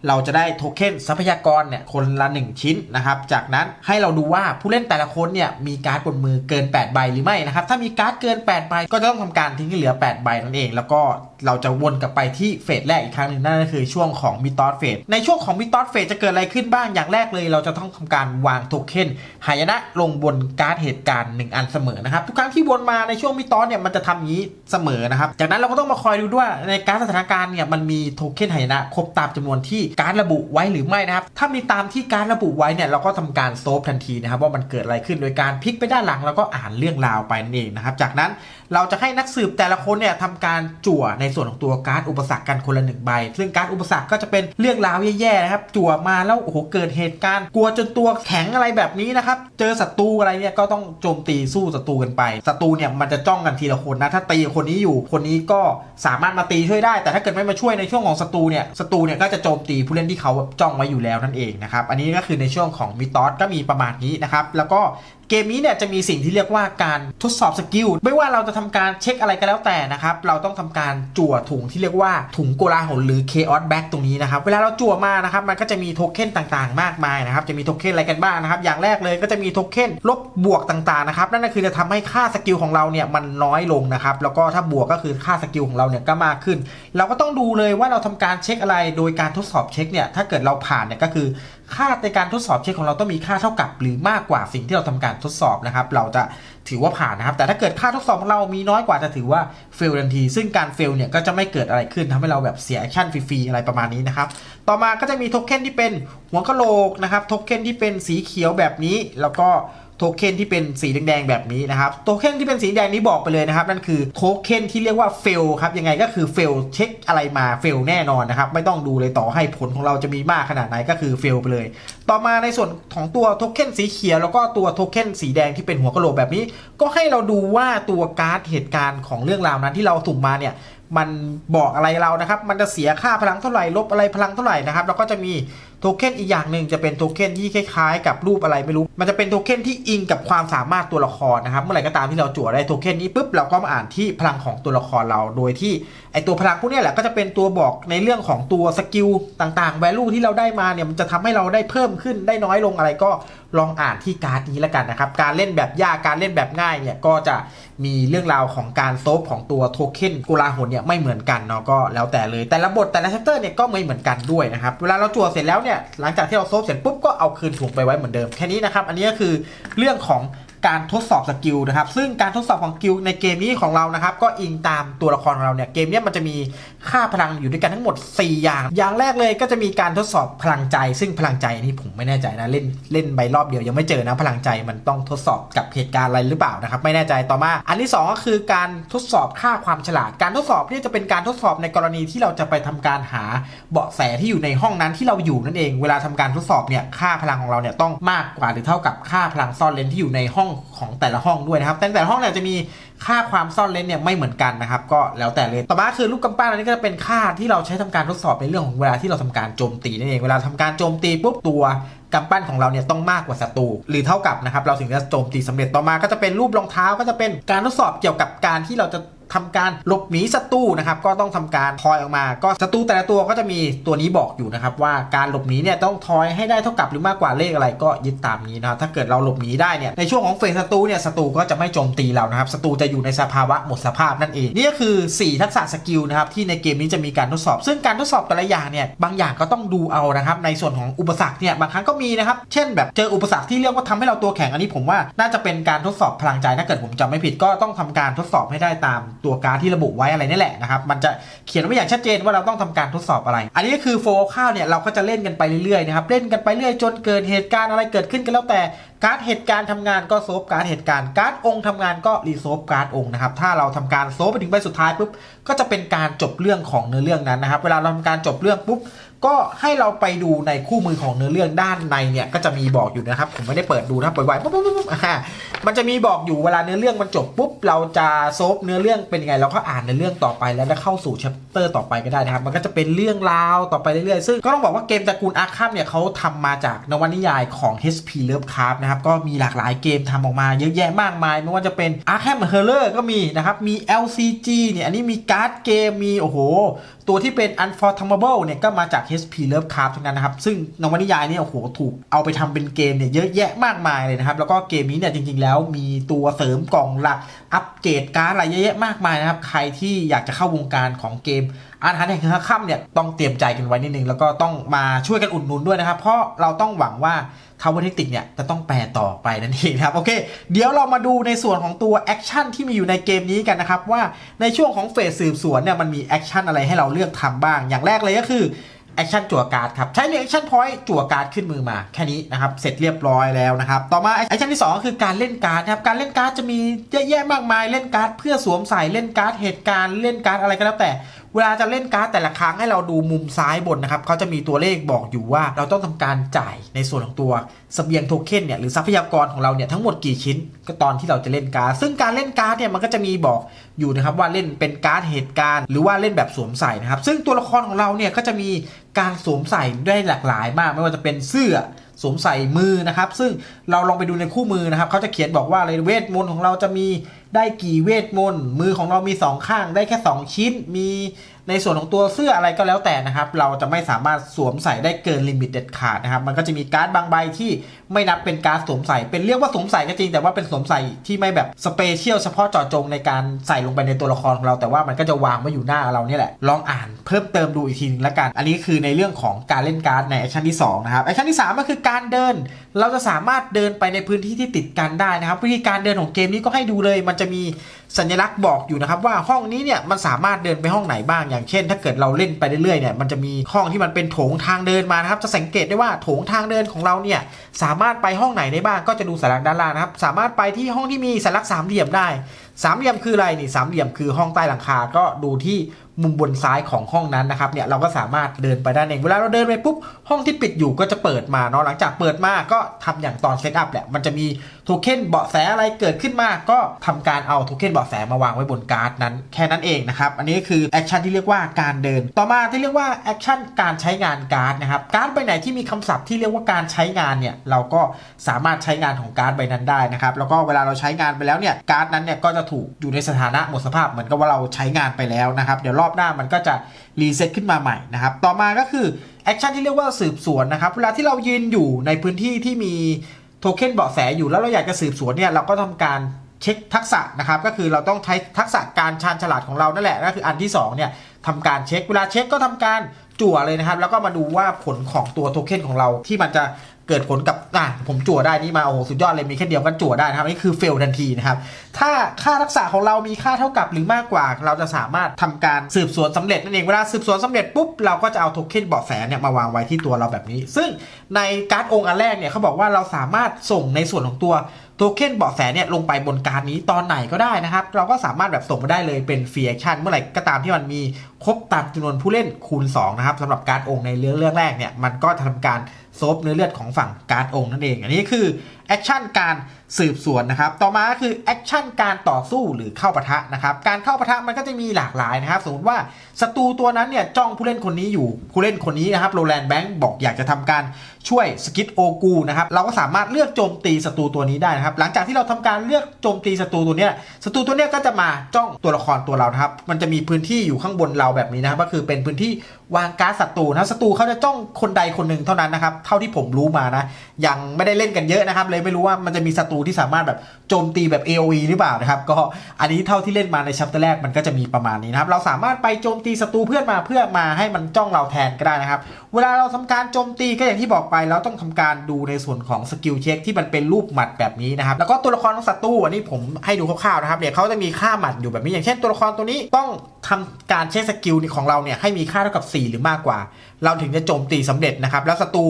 Speaker 1: เราจะได้โทเค็นทรัพยากรเนี่ยคนละ 1 ชิ้นนะครับ จากนั้นให้เราดูว่าผู้เล่นแต่ละคนเนี่ยมีการ์ดบนมือเกิน 8 ใบหรือไม่นะครับ ถ้ามีการ์ดเกิน 8 ใบ ก็จะต้องทำการทิ้งที่เหลือ 8 ใบนั่นเอง แล้วก็เราจะวนกลับไปที่เฟสแรกอีกครั้งหนึ่งนั่นก็คือช่วงของมิตอสเฟส ในช่วงของมิตอสเฟสจะเกิดอะไรขึ้นบ้าง อย่างแรกเลยเราจะต้องทำการวางโทเค็นหายนะลงบนการ์ดเหตุการณ์ 1 อันเสมอนะครับ ทุกครั้งที่วนมาในช่วงมิตอสเนี่ยมันจะทำอย่างนี้เสมอนะครับ จากนั้นเราก็ต้องมาคอยดูด้วยในการสถานการณ์เนี่ยมันมีโทเค็นหายนะครบตามจำนวนที่การระบุไว้หรือไม่นะครับถ้ามีตามที่การระบุไว้เนี่ยเราก็ทำการโซฟทันทีนะครับว่ามันเกิดอะไรขึ้นโดยการพลิกไปด้านหลังแล้วก็อ่านเรื่องราวไปนั่นเองนะครับจากนั้นเราจะให้นักสืบแต่ละคนเนี่ยทำการจั่วในส่วนของตัวการ์ดอุปสรรคกันคนละหนึ่งใบ ซึ่งการ์ดอุปสรรคก็จะเป็นเรื่องราวแย่ๆนะครับจั่วมาแล้วโอ้โหเกิดเหตุการณ์กลัวจนตัวแข็งอะไรแบบนี้นะครับเจอศัตรูอะไรเนี่ยก็ต้องโจมตีสู้ศัตรูกันไปศัตรูเนี่ยมันจะจ้องกันทีละคนนะถ้าตีคนนี้อยู่คนนี้ก็สามารถมาตีช่วยได้ แต่ถ้าเกิดไม่มาช่วยในช่วงของศัตรูเนี่ยศัตรูเนี่ยก็จะโจมตีผู้เล่นที่เขาจ้องไว้อยู่แล้วนั่นเองนะครับ อันนี้ก็คือในช่วงของมิตอสก็มีประมาณนี้นะครับ แล้วก็เกมนี้เนี่ยจะมีสิ่งที่เรียกว่าการทดสอบสกิลไม่ว่าเราจะทำการเช็คอะไรก็แล้วแต่นะครับ เราต้องทำการจั่วถุงที่เรียกว่าถุงโกลาหลหรือ Chaos Bag ตรงนี้นะครับ เวลาเราจั่วมานะครับ มันก็จะมีโทเค็นต่างๆ มากมายนะครับ จะมีโทเค็นอะไรกันบ้างนะครับ อย่างแรกเลยก็จะมีโทเค็นลบบวกต่างๆนะครับ นั่นก็คือจะทำให้ค่าสกิลของเราเนี่ยมันน้อยลงนะครับ แล้วก็ถ้าบวกก็คือค่าสกิลของเราเนี่ยก็มากขึ้น เราก็ต้องดูเลยว่าเราทำการเช็คอะไร โดยการทดสอบเช็คเนี่ย ถ้าเกิดเราผ่านเนี่ยก็คือค่าในการทดสอบเช็คของเราต้องมีค่าเท่ากับ หรือมากกว่าสิ่งที่เราทำการทดสอบนะครับ เราจะถือว่าผ่านนะครับ แต่ถ้าเกิดค่าทดสอบของเรามีน้อยกว่าจะถือว่าเฟลทันที ซึ่งการเฟลเนี่ยก็จะไม่เกิดอะไรขึ้นทำให้เราแบบเสียแอคชั่นฟรีๆอะไรประมาณนี้นะครับ ต่อมาก็จะมีโทเค็นที่เป็นหัวกะโหลกนะครับ โทเค็นที่เป็นสีเขียวแบบนี้ แล้วก็ โทเค็นที่เป็นสีแดงๆแบบนี้นะครับโทเค็นที่เป็นสีแดงนี้บอกไปเลยนะครับนั่นคือโทเค็นที่เรียกว่าเฟลครับยังไงก็คือเฟลเช็คอะไรมาเฟลแน่นอนนะครับไม่ต้องดูเลยต่อให้ผลของเราจะมีมากขนาดไหนก็คือเฟลไปเลย ต่อมาในส่วนของตัวโทเค็นสีเขียวแล้วก็ตัวโทเค็นสีแดงที่เป็นหัวกะโหลกแบบนี้ ก็ให้เราดูว่าตัวการ์ดเหตุการณ์ของเรื่องราวนั้นที่เราสุ่มมาเนี่ยมันบอกอะไรเรานะครับ มันจะเสียค่าพลังเท่าไหร่ลบอะไรพลังเท่าไหร่นะครับ แล้วก็จะมี โทเค็นอีกอย่างหนึ่งจะเป็นโทเค็นที่คล้ายๆ กับรูปอะไรไม่รู้ มันจะเป็นโทเค็นที่อิงกับความสามารถตัวละครนะครับ เมื่อไหร่ก็ตามที่เราจั่วได้โทเค็นนี้ปุ๊บเราก็มาอ่านที่พลังของตัวละครเรา โดยที่ไอตัวพลังพวกนี้แหละก็จะเป็นตัวบอกในเรื่องของตัวสกิลต่างๆ value ที่เราได้มาเนี่ยมันจะทำให้เราได้เพิ่มขึ้นได้น้อยลงอะไรก็ลองอ่านที่การ์ดนี้แล้วกันนะครับ การเล่นแบบยากการเล่นแบบง่ายเนี่ยก็จะมีเรื่องราวของการโซฟของตัวโทเค็นกุลาหนเนี่ยไม่เหมือนกันเนาะก็แล้วแต่เลยแต่ละบทแต่ละแชปเตอร์เนี่ยก็ไม่เหมือนกันด้วยนะครับเวลาเราจั่วเสร็จแล้วเนี่ยหลังจากที่เราโซฟเสร็จปุ๊บก็เอาคืนถุงไปไว้เหมือนเดิมแค่นี้นะครับอันนี้ก็คือเรื่องของ การทดสอบสกิลนะครับ ซึ่งการทดสอบของสกิลในเกมนี้ของเรานะครับ ก็อิงตามตัวละครของเราเนี่ย เกมนี้มันจะมีค่าพลังอยู่ด้วยกันทั้งหมด 4 อย่าง อย่างแรกเลยก็จะมีการทดสอบพลังใจ ซึ่งพลังใจนี่ผมไม่แน่ใจนะ เล่นเล่นใบรอบเดียวยังไม่เจอนะ พลังใจมันต้องทดสอบกับเหตุการณ์อะไรหรือเปล่านะครับ ไม่แน่ใจต่อมา อันที่สองก็คือการทดสอบค่าความฉลาด การทดสอบนี่จะเป็นการทดสอบในกรณีที่เราจะไปทำการหาเบาะแสที่อยู่ในห้องนั้นที่เราอยู่นั่นเอง เวลาทำการทดสอบเนี่ย ค่าพลังของเราเนี่ยต้องมากกว่าหรือเท่ากับค่าพลังซ่อนเลนที่อยู่ในห้องของแต่ละห้องด้วยนะครับ แต่แต่ละห้องเนี่ยจะมีค่าความซ่อนเลนเนี่ยไม่เหมือนกันนะครับ ก็แล้วแต่เลยต่อมาคือลูกกำปั้นอันนี้ก็จะเป็นค่าที่เราใช้ทำการทดสอบในเรื่องของเวลาที่เราทำการโจมตีนั่นเอง เวลาทำการโจมตีปุ๊บตัวกำปั้นของเราเนี่ยต้องมากกว่าศัตรูหรือเท่ากับนะครับเราถึงจะโจมตีสำเร็จต่อมาก็จะเป็นรูปรองเท้าก็จะเป็นการทดสอบเกี่ยวกับการที่เราจะ ทำการหลบหนีศัตรูนะครับก็ต้องทำการทอยออกมา ก็ศัตรูแต่ละตัวก็จะมีตัวนี้บอกอยู่นะครับว่าการหลบหนีเนี่ยต้องทอยให้ได้เท่ากับหรือมากกว่าเลขอะไรก็ยึดตามนี้นะครับถ้าเกิดเราหลบหนีได้เนี่ยในช่วงของเฟสศัตรูเนี่ยศัตรูก็จะไม่โจมตีเรานะครับศัตรูจะอยู่ในสภาวะหมดสภาพนั่นเองนี่ก็คือ 4 ทักษะสกิลนะครับที่ในเกมนี้จะมีการทดสอบ ซึ่งการทดสอบแต่ละอย่างเนี่ยบางอย่างก็ต้องดูเอานะครับในส่วนของอุปสรรคเนี่ยบางครั้งก็มีนะครับเช่น แบบเจออุปสรรคที่เรียกว่าทำให้เราตัวแข็งอันนี้ผมว่าน่าจะเป็นการทดสอบพลังใจถ้าเกิดผมจำไม่ผิดก็ต้องทำการทดสอบให้ได้ตามตัวการที่ระบุไว้อะไรนี่แหละนะครับ มันจะเขียนไว้อย่างชัดเจนว่าเราต้องทำการทดสอบอะไร อันนี้ก็คือโฟล์ข้าวเนี่ยเราก็จะเล่นกันไปเรื่อยๆนะครับ เล่นกันไปเรื่อยจนเกิดเหตุการณ์อะไรเกิดขึ้นกันแล้วแต่การ์ดเหตุการณ์ทำงานก็โซฟการ์ดเหตุการณ์การ์ดองค์ทำงานก็รีโซฟการ์ดองค์นะครับ ถ้าเราทำการโซฟไปถึงใบสุดท้ายปุ๊บก็จะเป็นการจบเรื่องของเนื้อเรื่องนั้นนะครับ เวลาเราทำการจบเรื่องปุ๊บ ก็ให้เราไปดูในคู่มือของเนื้อเรื่องด้านในเนี่ยก็จะมีบอกอยู่นะครับ ผมไม่ได้เปิดดูนะปล่อยๆปุ๊บปุ๊บปุ๊บมันจะมีบอกอยู่เวลาเนื้อเรื่องมันจบปุ๊บเราจะโซฟเนื้อเรื่องเป็นยังไงเราก็อ่านเนื้อเรื่องต่อไปแล้วก็เข้าสู่แชปเตอร์ต่อไปก็ได้นะครับ มันก็จะเป็นเรื่องราวต่อไปเรื่อยๆซึ่งก็ต้องบอกว่าเกมตระกูลอาร์คัมเนี่ยเขาทำมาจากนวนิยายของ HP Lovecraft นะครับก็มีหลากหลายเกมทำออกมาเยอะแยะมากมาย ไม่ว่าจะเป็น Arkham Horror ก็มีนะครับมี LCG เนี่ยอันนี้มีการ์ดเกมมีโอ้โห ตัวที่เป็น Unforgettable เนี่ยก็มาจาก HP Lovecraft ทั้งนั้นนะครับ ซึ่งนวนิยายเนี่ยโอ้โหถูกเอาไปทำเป็นเกมเนี่ยเยอะแยะมากมายเลยนะครับ แล้วก็เกมนี้เนี่ยจริง ๆ แล้วมีตัวเสริมกล่องหลักอัปเกรดการ์ดอะไรเยอะแยะมากมายนะครับ ใครที่อยากจะเข้าวงการของเกมอาร์ตแห่งค่ำเนี่ยต้องเตรียมใจกันไว้นิดนึง แล้วก็ต้องมาช่วยกันอุดหนุนด้วยนะครับ เพราะเราต้องหวังว่าทาวเวอร์เทคติกเนี่ยจะต้องแปลต่อไปนั่นเองนะครับโอเค เดี๋ยวเรามาดูในส่วนของตัวแอคชั่นที่มีอยู่ในเกมนี้กันนะครับ ว่าในช่วงของเฟสสืบสวนเนี่ยมันมีแอคชั่นอะไรให้เราเลือกทำบ้าง อย่างแรกเลยก็คือ แอคชั่นจั่วการ์ดครับ ใช้เรียกแอคชั่นพอยต์จั่วการ์ดขึ้นมือมาแค่นี้นะครับ เสร็จเรียบร้อยแล้วนะครับ ต่อมาแอคชั่นที่สองก็คือการเล่นการ์ดครับการเล่นการ์ดจะมีเยอะแยะมากมายเล่นการ์ดเพื่อสวมใส่เล่นการ์ดเหตุการณ์เล่นการ์ดอะไรก็แล้วแต่ เวลาจะเล่นการ์ดแต่ละครั้งให้เราดูมุมซ้ายบนนะครับเขาจะมีตัวเลขบอกอยู่ว่าเราต้องทำการจ่ายในส่วนของตัวเสบียงโทเค็นเนี่ยหรือทรัพยากรของเราเนี่ยทั้งหมดกี่ชิ้นก็ตอนที่เราจะเล่นการ์ดซึ่งการเล่นการ์ดเนี่ยมันก็จะมีบอกอยู่นะครับว่าเล่นเป็นการ์ดเหตุการณ์ หรือว่าเล่นแบบสวมใส่นะครับ ซึ่งตัวละครของเราเนี่ยก็จะมีการสวมใส่ได้หลากหลายมาก ไม่ว่าจะเป็นเสื้อสวมใส่มือนะครับ ซึ่งเราลองไปดูในคู่มือนะครับเขาจะเขียนบอกว่าเลยเวทมนต์ของเราจะมี ได้กี่เวทมนต์มือของเรามีสองข้างได้แค่สองชิ้น มี ในส่วนของตัวเสื้ออะไรก็แล้วแต่นะครับ เราจะไม่สามารถสวมใส่ได้เกินลิมิตเด็ดขาดนะครับ มันก็จะมีการ์ดบางใบที่ไม่นับเป็นการ์ดสวมใส่ เป็นเรียกว่าสวมใส่ก็จริง แต่ว่าเป็นสวมใส่ที่ไม่แบบสเปเชียลเฉพาะเจาะจงในการใส่ลงไปในตัวละครของเราแต่ว่ามันก็จะวางไว้อยู่หน้าเราเนี่ยแหละ ลองอ่านเพิ่มเติมดูอีกทีนึงละกัน อันนี้คือในเรื่องของการเล่นการ์ดในแอคชั่นที่สองนะครับ แอคชั่นที่สามก็คือการเดิน เราจะสามารถเดินไปในพื้นที่ที่ติดกันได้นะครับ วิธีการเดินของเกมนี้ก็ให้ดูเลย มันจะมี สัญลักษณ์บอกอยู่นะครับว่าห้องนี้เนี่ยมันสามารถเดินไปห้องไหนบ้างอย่างเช่น ถ้าเกิดเราเล่นไปเรื่อยๆเนี่ยมันจะมีห้องที่มันเป็นโถงทางเดินมานะครับจะสังเกตได้ว่าโถงทางเดินของเราเนี่ยสามารถไปห้องไหนได้บ้างก็จะดูสัญลักษณ์ด้านล่างนะครับสามารถไปที่ห้องที่มีสัญลักษณ์สามเหลี่ยมได้สามเหลี่ยมคืออะไรนี่สามเหลี่ยมคือห้องใต้หลังคาก็ดูที่มุมบนซ้ายของห้องนั้นนะครับเนี่ยเราก็สามารถเดินไปได้เองเวลาเราเดินไปปุ๊บห้องที่ปิดอยู่ก็จะเปิดมาเนาะหลังจากเปิดมาก็ทำอย่างตอนเซตอัพแหละมันจะมีโทเค็นเบาะแสอะไรเกิดขึ้นมาก็ทำการเอาโทเค็นเบาะแสมาวางไว้บนการ์ดนั้นแค่นั้นเองนะครับอันนี้คือแอคชั่นที่เรียกว่าการเดิน ต่อมาที่เรียกว่าแอคชั่นการใช้งานการ์ดนะครับการ์ดใบไหนที่มีคำศัพท์ที่เรียกว่าการใช้งานเนี่ยเราก็สามารถใช้งานของการ์ดใบนั้นได้นะครับแล้วก็เวลาเราใช้งานไปแล้วเนี่ยการ์ดนั้นเนี่ยก็จะถูกอยู่ในสถานะหมดสภาพเหมือนกับว่าเราใช้งานไปแล้วนะครับเดี๋ยวรอบหน้ามันก็จะรีเซ็ตขึ้นมาใหม่นะครับต่อมาก็คือ แอคชั่นที่เรียกว่าสืบสวนนะครับ เวลาที่เรายืนอยู่ในพื้นที่ที่มีโทเค็นเบาะแสอยู่แล้วเราอยากจะสืบสวนเนี่ยเราก็ทำการเช็คทักษะนะครับ ก็คือเราต้องใช้ทักษะการชาญฉลาดของเรานั่นแหละก็คืออันที่สองเนี่ยทำการเช็คเวลาเช็คก็ทำการจั่วเลยนะครับ แล้วก็มาดูว่าผลของตัวโทเค็นของเราที่มันจะ เกิดผลกับอะผมจั่วได้นี่มาโอ้โหสุดยอดเลยมีแค่เดียวกันจั่วได้นะครับนี่คือเฟลทันทีนะครับถ้าค่าทักษะของเรามีค่าเท่ากับหรือมากกว่า เราจะสามารถทำการสืบสวนสำเร็จนั่นเองเวลาสืบสวนสำเร็จปุ๊บเราก็จะเอาโทเค็นเบาะแสเนี่ยมาวางไว้ที่ตัวเราแบบนี้ ซึ่งในการ์ดองค์อันแรกเนี่ยเขาบอกว่าเราสามารถส่งในส่วนของตัวโทเค็นเบาะแสเนี่ยลงไปบนการ์ดนี้ตอนไหนก็ได้นะครับ เราก็สามารถแบบส่งมาได้เลยเป็นฟรีแอคชั่นเมื่อไหร่ก็ตามที่มันมีครบตามจำนวนผู้เล่นคูณ2นะครับสำหรับการ์ดองค์ในเรื่องเรื่องแรกเนี่ยมันก็จะทำการ โซฟเนื้อเลือดของฝั่งการองค์นั่นเอง อันนี้คือแอคชั่นการสืบสวนนะครับ ต่อมาก็คือแอคชั่นการต่อสู้หรือเข้าปะทะนะครับ การเข้าปะทะมันก็จะมีหลากหลายนะครับ สมมติว่าศัตรูตัวนั้นเนี่ยจ้องผู้เล่นคนนี้อยู่ ผู้เล่นคนนี้นะครับโรแลนด์แบงค์บอกอยากจะทำการช่วยสกิทโอกูนะครับ เราก็สามารถเลือกโจมตีศัตรูตัวนี้ได้นะครับ หลังจากที่เราทำการเลือกโจมตีศัตรูตัวเนี้ยศัตรูตัวเนี้ยก็จะมาจ้องตัวละครตัวเรานะครับ มันจะมีพื้นที่อยู่ข้างบนเราแบบนี้นะครับ ก็คือเป็นพื้นที่วางการ์ดศัตรูนะ ศัตรูเขาจะจ้องคนใดคนหนึ่งเท่านั้นนะครับเท่าที่ผมรู้มานะ ยังไม่ได้เล่นกันเยอะนะครับ เลยไม่รู้ว่ามันจะมีศัตรูที่สามารถแบบโจมตีแบบ AOE หรือเปล่านะครับ ก็อันนี้เท่าที่เล่นมาในชัปเตอร์แรกมันก็จะมีประมาณนี้นะครับ เราสามารถไปโจมตีศัตรูเพื่อนมาเพื่อมาให้มันจ้องเราแทนก็ได้นะครับ เวลาเราทำการโจมตีก็อย่างที่บอกไปเราต้องทำการดูในส่วนของสกิลเช็คที่มันเป็นรูปหมัดแบบนี้นะครับ แล้วก็ตัวละครของศัตรูอันนี้ผมให้ดูคร่าวๆนะครับเนี่ยเขาจะมีค่าหมัดอยู่แบบนี้อย่างเช่นตัวละครตัวนี้ต้อง ทำการเช็คสกิลของเราเนี่ยให้มีค่าเท่ากับ 4 หรือมากกว่า เราถึงจะโจมตีสำเร็จนะครับ แล้วศัตรู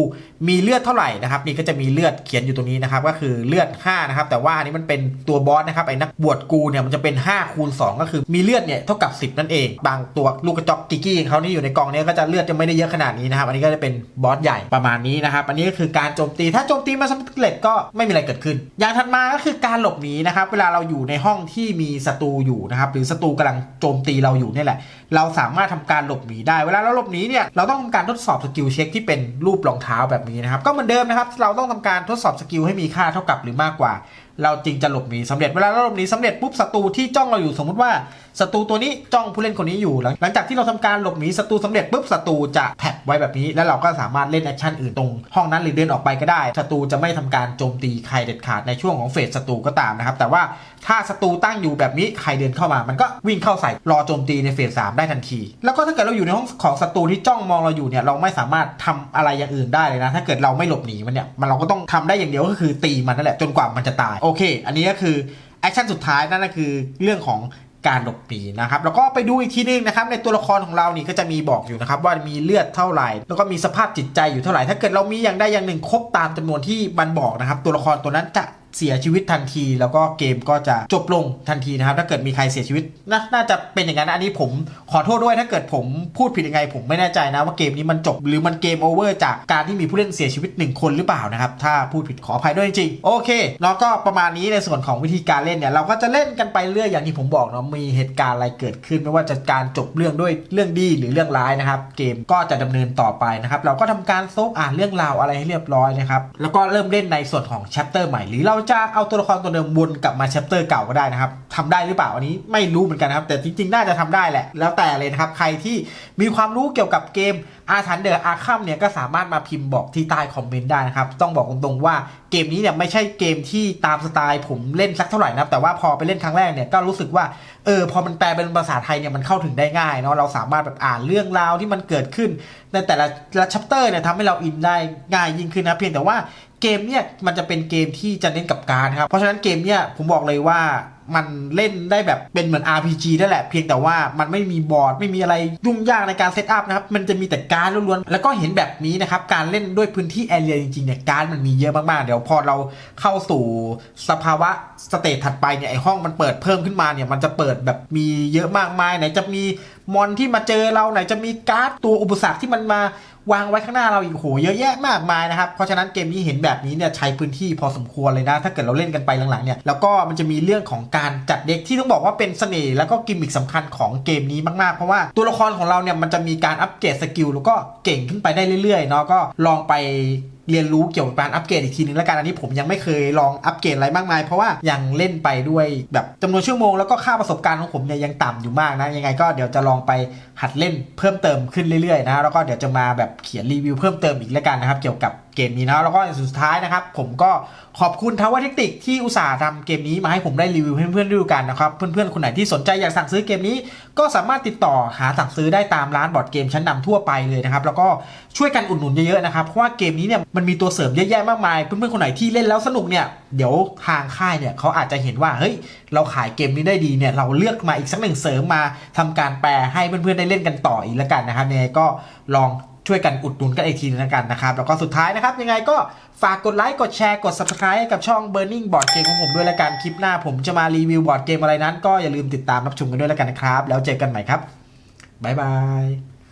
Speaker 1: มีเลือดเท่าไหร่นะครับ นี่ก็จะมีเลือดเขียนอยู่ตรงนี้นะครับ ก็คือเลือด 5 นะครับ แต่ว่าอันนี้มันเป็นตัวบอสนะครับไอ้นักบวชกูเนี่ยมันจะเป็น 5 คูณ 2 ก็คือมีเลือดเนี่ยเท่ากับ 10 นั่นเอง บางตัวลูกกระจอกกิกกี้เขานี่อยู่ในกล่องเนี้ก็จะเลือดจะไม่ได้เยอะขนาดนี้นะครับ อันนี้ก็จะเป็นบอสใหญ่ประมาณนี้นะครับ อันนี้ก็คือการโจมตี ถ้าโจมตีมาสำเร็จก็ไม่มีอะไรเกิดขึ้น อย่างถัดมาก็คือการหลบหนีนะครับ เวลาเราอยู่ในห้องที่มีศัตรูอยู่นะครับ หรือศัตรูกำลังโจมตีเราอยู่เนี่ยแหละ เราสามารถทำการหลบหนีได้ เวลาเราหลบหนีเนี่ย เราต้องทำการทดสอบสกิลเช็คที่เป็นรูปรองเท้าแบบนี้นะครับ ก็เหมือนเดิมนะครับ เราต้องทำการทดสอบสกิลให้มีค่าเท่ากับหรือมากกว่า เราจึงจะหลบหนีสำเร็จเวลาเราหลบหนีสำเร็จปุ๊บศัตรูที่จ้องเราอยู่สมมติว่าศัตรูตัวนี้จ้องผู้เล่นคนนี้อยู่ หลังหลังจากที่เราทำการหลบหนีศัตรูสำเร็จปุ๊บศัตรูจะแท็บไว้แบบนี้ แล้วเราก็สามารถเล่นแอคชั่นอื่นตรงห้องนั้นหรือเดินออกไปก็ได้ศัตรูจะไม่ทำการโจมตีใครเด็ดขาดในช่วงของเฟสศัตรูก็ตามนะครับแต่ว่าถ้าศัตรูตั้งอยู่แบบนี้ใครเดินเข้ามา มันก็วิ่งเข้าใส่รอโจมตีในเฟสสามได้ทันที แล้วก็ถ้าเกิดเราอยู่ในห้องของศัตรูที่จ้องมองเราอยู่เนี่ยเราไม่สามารถทำอะไรอย่างอื่นได้เลยนะ ถ้าเกิดเราไม่หลบหนีมันเนี่ยมันเราก็ต้องทำได้อย่างเดียวก็คือตีมันนั่นแหละจนกว่ามันจะตายโอเค อันนี้ก็คือแอคชั่นสุดท้ายนั่นก็คือเรื่องของการหลบหนีนะครับแล้วก็ไปดูอีกทีนึงนะครับในตัวละครของเรานี่ก็จะมีบอกอยู่นะครับว่ามีเลือดเท่าไหร่ แล้วก็มีสภาพจิตใจอยู่เท่าไหร่ ถ้าเกิดเรามีอย่างใดอย่างหนึ่งครบตามจำนวนที่มันบอกนะครับตัวละครตัวนั้นจะ เสียชีวิตทันที แล้วก็เกมก็จะจบลงทันทีนะครับ ถ้าเกิดมีใครเสียชีวิตนะน่าจะเป็นอย่างนั้นอันนี้ผมขอโทษด้วยถ้าเกิดผมพูดผิดยังไง ผมไม่แน่ใจนะว่าเกมนี้มันจบ หรือมันเกมโอเวอร์จากการที่มีผู้เล่นเสียชีวิตหนึ่งคนหรือเปล่านะครับ ถ้าพูดผิดขออภัยด้วยจริงๆโอเคแล้วก็ประมาณนี้ในส่วนของวิธีการเล่นเนี่ยเราก็จะเล่นกันไปเรื่อยอย่างที่ผมบอกเนาะมีเหตุการณ์อะไรเกิดขึ้น ไม่ว่าจะการจบเรื่องด้วยเรื่องดีหรือเรื่องร้ายนะครับ เกมก็จะดำเนินต่อไปนะครับเราก็ทำการโซฟอ่านเรื่องราวอะไรให้เรียบร้อยนะครับแล้วก็เริ่มเล่นในส่วนของแชปเตอร์ใหม่หรือเราจะเอาตัวละครตัวเดิมวนกลับมาแชปเตอร์เก่าก็ได้นะครับทำได้หรือเปล่าอันนี้ไม่รู้เหมือนกันนะครับ แต่จริงๆ น่าจะทำได้แหละ แล้วแต่เลยนะครับ ใครที่มีความรู้เกี่ยวกับเกมอาถรรพ์เดอะอาคัมเนี่ยก็สามารถมาพิมพ์บอกที่ใต้คอมเมนต์ได้นะครับ ต้องบอกตรงๆว่าเกมนี้เนี่ยไม่ใช่เกมที่ตามสไตล์ผมเล่นสักเท่าไหร่นะครับแต่ว่าพอไปเล่นครั้งแรกเนี่ยก็รู้สึกว่า เออพอมันแปลเป็นภาษาไทยเนี่ยมันเข้าถึงได้ง่ายเนาะเราสามารถแบบอ่านเรื่องราวที่มันเกิดขึ้น ในแต่ละละชัปเตอร์เนี่ยทำให้เราอินได้ง่ายยิ่งขึ้นนะเพียงแต่ว่าเกมเนี่ยมันจะเป็นเกมที่จะเน้นกับการครับเพราะฉะนั้นเกมเนี่ยผมบอกเลยว่า มันเล่นได้แบบเป็นเหมือน RPG นั่นแหละ เพียงแต่ว่ามันไม่มีบอร์ดไม่มีอะไรยุ่งยากในการเซตอัพนะครับ มันจะมีแต่การล้วนๆ แล้วก็เห็นแบบนี้นะครับ การเล่นด้วยพื้นที่แอเรียจริงๆเนี่ยการมันมีเยอะมากๆ เดี๋ยวพอเราเข้าสู่สภาวะสเตจถัดไปเนี่ยไอห้องมันเปิดเพิ่มขึ้นมาเนี่ยมันจะเปิดแบบมีเยอะมากมายไหนจะมีมอนที่มาเจอเราไหนจะมีการ์ดตัวอุปสรรคที่มันมา วางไว้ข้างหน้าเราอีกโหเยอะแยะมากมายนะครับ เพราะฉะนั้นเกมนี้เห็นแบบนี้เนี่ยใช้พื้นที่พอสมควรเลยนะ ถ้าเกิดเราเล่นกันไปหลังๆเนี่ยแล้วก็มันจะมีเรื่องของการจัดเด็กที่ต้องบอกว่าเป็นเสน่ห์แล้วก็กิมมิคสำคัญของเกมนี้มากๆ เพราะว่าตัวละครของเราเนี่ยมันจะมีการอัปเกรดสกิลแล้วก็เก่งขึ้นไปได้เรื่อยๆเนาะก็ลองไป เรียนรู้เกี่ยวกับการอัปเกรดอีกทีนึงแล้วกันอันนี้ผมยังไม่เคยลองอัปเกรดอะไรมากมาย เพราะว่ายังเล่นไปด้วยแบบจำนวนชั่วโมงแล้วก็ค่าประสบการณ์ของผมเนี่ยยังต่ำอยู่มากนะยังไงก็เดี๋ยวจะลองไปหัดเล่นเพิ่มเติมขึ้นเรื่อยๆนะแล้วก็เดี๋ยวจะมาแบบเขียนรีวิวเพิ่มเติมอีกแล้วกันนะครับเกี่ยวกับ เกมนี้นะแล้วก็สุดท้ายนะครับ ผมก็ขอบคุณทาวเวอร์เทคนิคที่อุตส่าห์ทำเกมนี้มาให้ผมได้รีวิวให้เพื่อนๆได้ดูกันนะครับ เพื่อนๆ คนไหนที่สนใจอยากสั่งซื้อเกมนี้ ก็สามารถติดต่อหาสั่งซื้อได้ตามร้านบอร์ดเกมชั้นนำทั่วไปเลยนะครับ แล้วก็ช่วยกันอุดหนุนเยอะๆนะครับ เพราะว่าเกมนี้เนี่ยมันมีตัวเสริมเยอะแยะมากมาย เพื่อนๆ คนไหนที่เล่นแล้วสนุกเนี่ยเดี๋ยวทางค่ายเนี่ยเขาอาจจะเห็นว่าเฮ้ยเราขายเกมนี้ได้ดีเนี่ยเราเลือกมาอีกสักหนึ่งเสริมมาทำการแปลให้เพื่อนๆได้เล่นกันต่ออีกแล้วกันนะครับยังไงก็ลอง ช่วยกันอุดหนุนกันอีกทีนึงแล้วกันนะครับ แล้วก็สุดท้ายนะครับ ยังไงก็ฝากกดไลค์กดแชร์กด subscribe ให้กับช่อง Burning Board Game ของผมด้วยแล้วกันคลิปหน้าผมจะมารีวิวบอร์ดเกมอะไรนั้น ก็อย่าลืมติดตามรับชมกันด้วยแล้วกันนะครับ แล้วเจอกันใหม่ครับบ๊ายบาย